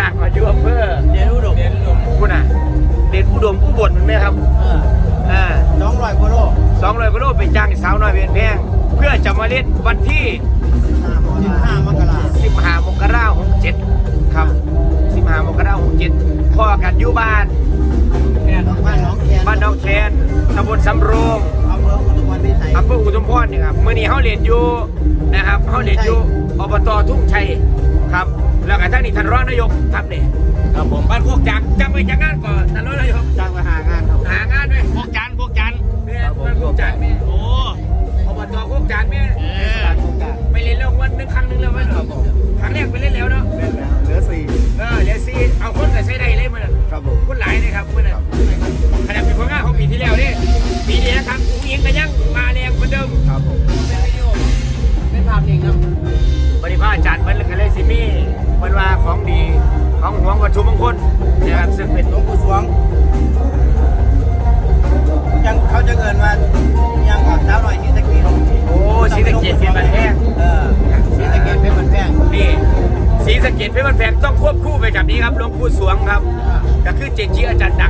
จากมาอยู่อำเภอเดี๋ยวอุดมเดี๋ยวอุดมคุณอะเด่นอุดมอุบลมันไหมครับเอออ่าน้องลอยโคโลสองร้อยกิโลไปจ้างสาวน้อยเพียนแพง เพื่อจะมาเล่นวันที่สิบห้ามกรา15มกราคม67ครับ15มกราคม67พ่อกันอยู่บ้านแค่น้องบ้านน้องแคนบ้านน้องแคนตำบลสำโรงอำเภออุทุมพรพิสัยอำเภออุทุมพรนี่ครับเมื่อนี้เขาเรียนอยู่นะครับเขาเรียนอยู่อบตทุ่งชัยครับ แล้วก็ท่านนี่ท่านรองนายกครับนี่ครับผมบ้านพวกจักรจำไว้จากงานก่อนท่านรอง เจจีอาจารย์ดัง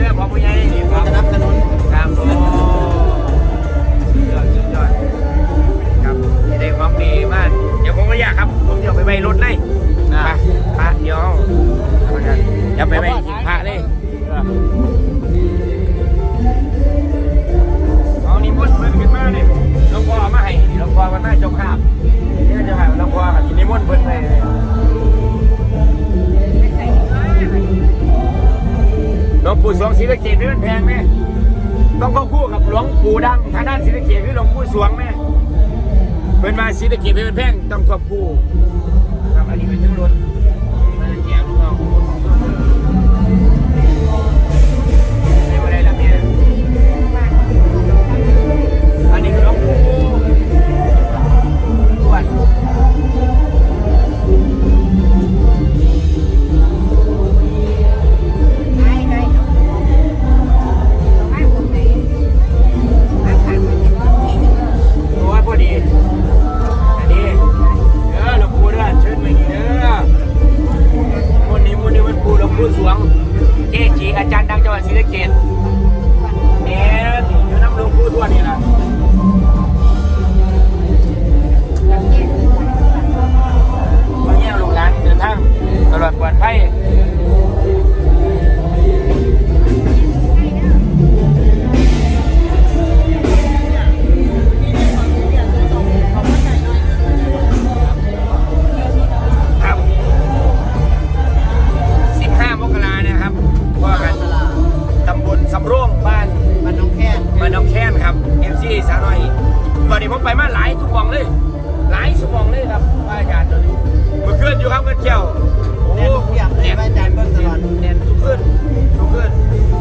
ดดีใจน้ำเด้อพ่อผู้ใหญ่ ศรีสะเกษนี่มันแพงไหมต้องควบคู่กับหลวงปู่ดังทางด้านศรีสะเกษคือหลวงปู่สวงไหมเป็นมาศรีสะเกษเป็นแพงต้องควบคู่ครับอันนี้เป็นทั้งรถ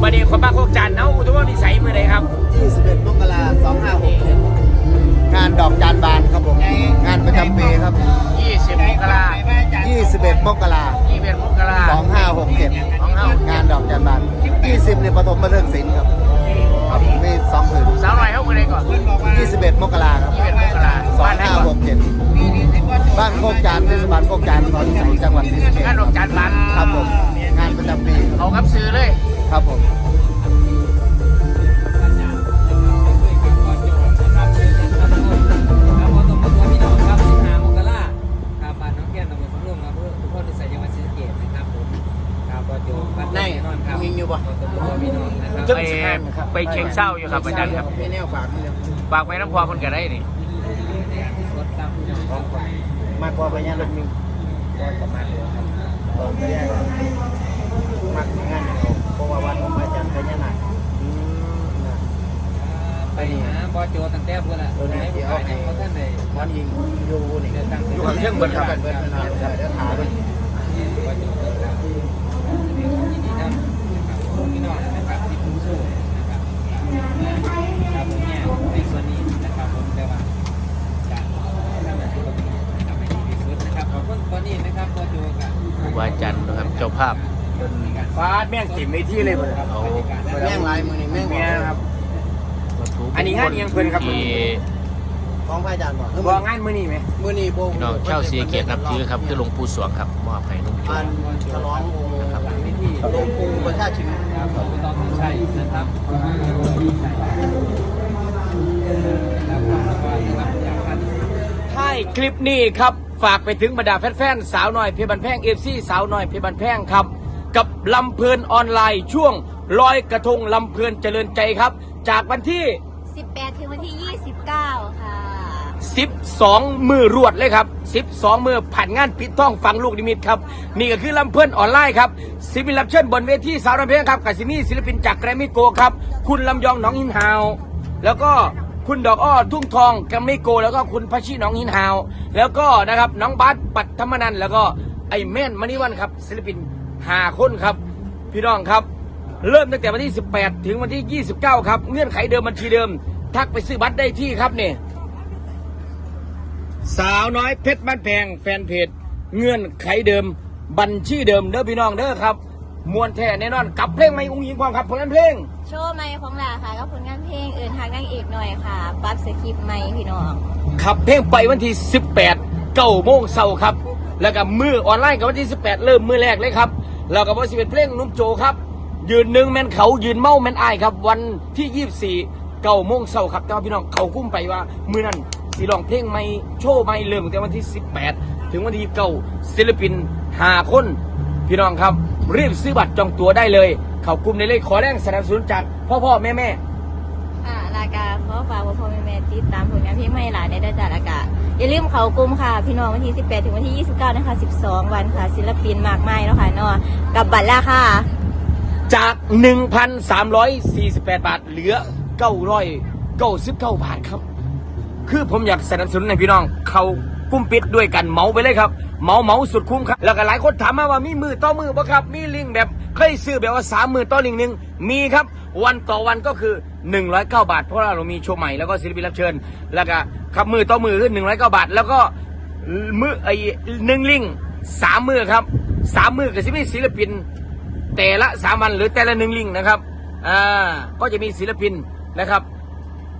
นประเดี๋ยวคนบ้านโคกจันทร์เอ้าอุทวนิสัยเมื่อไรครับ 21มกราคม2567งานดอกจานบานครับผม งานประจำปีครับ 20มกรา21 มกรา21มกราคม2567งานดอกจานบาน 20เนี่ยปฐมฤกษ์ศิลป์ครับครับมีสองผืนสาวน้อยเข้าเมื่อไรก่อน21 มกราครับ21มกราบ้านไหนก่อน2567 บ้านโคกจานเทศบาลโคกจานนนทบุรีจังหวัดศรีสะเกษงานดอกจานบานครับผม บยิงอยู่ปะขอตัวบอกพี่น้องนะครับไปไปเชียงเศร้าอยู่ครับอาจารย์ครับไม่แนวฝากนี่เลยฝากไว้น้ำพอคนก็ได้นี่สดตามพี่น้องของฝ่ายมากกว่าพญาลมมีก็ประมาณนี้ครับตอนแรกมักงานเขาเพราะว่าวันของอาจารย์พญานาคไปหาบอโจตั้งแต่เพื่อนละให้ผู้ขายให้เขาท่านได้มันยิงอยู่นี่เดินทางอยู่ข้างเชิงเบิดครับเบิดเบิดเบิดเดี๋ยวถาม ภาพฟาดแม่งเต็มไปที่เลยหมดเลยครับเอาแม่งลายมือนี่แม่งแม่ครับวัตถุอันนี้งานเอียงเพิ่นครับที่ของพระอาจารย์บอกบอกงานมื้อนี้ไหมมือนี่โบพี่น้องเช่าวสีเกียรตินับถือครับคือหลวงปู่สวงครับมอบให้หลุงโจอันฉลององค์หลังพิธีหลวงปู่ประชาชินครับขอบคุณต้องใช่นะครับแล้วก็นะครับอยากท่านท้ายคลิปนี้ครับ ฝากไปถึงบรรดาแฟนๆสาวน้อยเพชรบันแพงเอฟซีสาวน้อยเพชรบันแพงครับ กับลำเพลินออนไลน์ช่วงลอยกระทงลำเพลินเจริญใจครับ จากวันที่ 18 ถึงวันที่ 29 ค่ะ 12 มือรวดเลยครับ 12 มือผ่านงานปิดท้องฟังลูกนิมิตครับ นี่ก็คือลำเพื่อนออนไลน์ครับศิลปินรับเชิญบนเวทีสาวน้ำเพลงครับกับซิมีศิลปินจากแกรมมี่โกครับ คุณลำยองหนองหินฮาว แล้วก็ คุณดอกอ้อทุ่งทองแกมมี่โก แล้วก็คุณพัชชีหนองหินฮาว แล้วก็นะครับน้องบัสปัตธรรมนันแล้วก็ไอแม่นมณีวันครับศิลปินหาคนครับ พี่น้องครับ เริ่มตั้งแต่วันที่ 18 ถึงวันที่ 29 ครับ เงื่อนไขเดิมบัญชีเดิม ทักไปซื้อบัตรได้ที่ครับเนี่ยสาวน้อยเพชรบ้านแพงแฟนเพจเงื่อนไขเดิมบัญชีเดิมเด้อพี่น้องเด้อครับ มวนแท้แน่นอนกับเพลงไม่อุ้งยิงความครับผลงานเพลง โชว์ใหม่ของหลาค่ะก็ผลงานเพลงเอินทางนางเอกหน่อยค่ะปรับสคริปต์ใหม่พี่น้องขับเพลงไปวันที่ 18เก้าโมงเช้าครับ แล้วก็มือออนไลน์กับวันที่ 18 เริ่มมือแรกเลยครับแล้วก็วันที่เป็นเพลงนุ่มโจครับ ยืนหนึ่งแมนเขายืนเมาแมนอายครับ วันที่ 24เก้าโมงเช้าครับแต่ว่าพี่น้องเขากุ้มไปว่า มือนั้นสีลองเพลงไม่โชว์ไม่เริ่มตั้งแต่วันที่ 18 ถึงวันที่เก้าศิลปินหาคน พี่น้องครับ รีบซื้อบัตรจองตั๋วได้เลย เขากลุ่มในเลยขอแรงสนับสนุนจากพ่อพ่อแม่แม่ค่ะลากาขอฝากพ่อพ่อแม่แม่ติดตามผลงานเพลงใหม่หลานในด้านจาลากาอย่าลืมเขากลุ่มค่ะ พี่น้องวันที่ 18 ถึงวันที่ 29 นะคะ 12 วันค่ะ ศิลปินมากมายเนาะค่ะเนาะกับบัตรราคาจาก 1,348 บาท เหลือ 999บาทครับ คือผมอยากสนับสนุนให้พี่น้องเขา กุ้มปิดด้วยกันเมาไปเลยครับเมาเมาสุดคุ้มครับ แล้วก็หลายคนถามมาว่ามีมือต่อมือบ่ครับ มีลิงแบบเคยซื้อแบบว่าสามมือต่อลิงหนึ่งมีครับ วันต่อวันก็คือ 109 บาท เพราะว่าเรามีโชว์ใหม่แล้วก็ศิลปินรับเชิญ แล้วก็ครับมือต่อมือคือ109 บาท แล้วก็มือไอ้หนึ่งลิงสามมือครับสามมือก็จะมีศิลปิน แต่ละสามวันหรือแต่ละหนึ่งลิงนะครับอ่าก็จะมีศิลปินนะครับ